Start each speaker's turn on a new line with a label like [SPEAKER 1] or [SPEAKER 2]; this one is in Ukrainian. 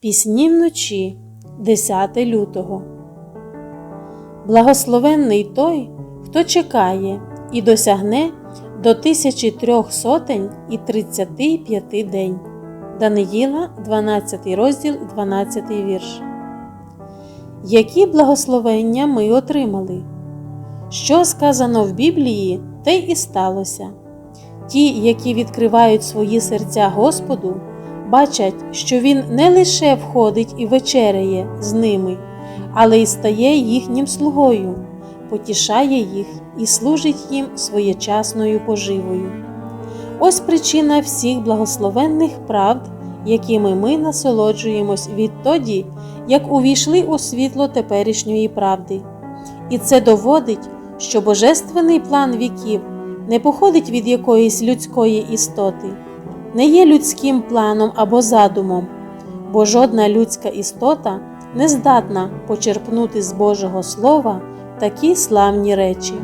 [SPEAKER 1] Пісні вночі 10 лютого. Благословенний той, хто чекає і досягне до тисячі трьох сотень і тридцяти п'яти день. Даниїла, 12 розділ, 12 вірш. Які благословення ми отримали? Що сказано в Біблії, те і сталося. Ті, які відкривають свої серця Господу, бачать, що Він не лише входить і вечеряє з ними, але й стає їхнім слугою, потішає їх і служить їм своєчасною поживою. Ось причина всіх благословенних правд, якими ми насолоджуємось відтоді, як увійшли у світло теперішньої правди. І це доводить, що божественний план віків не походить від якоїсь людської істоти, не є людським планом або задумом, бо жодна людська істота не здатна почерпнути з Божого Слова такі славні речі.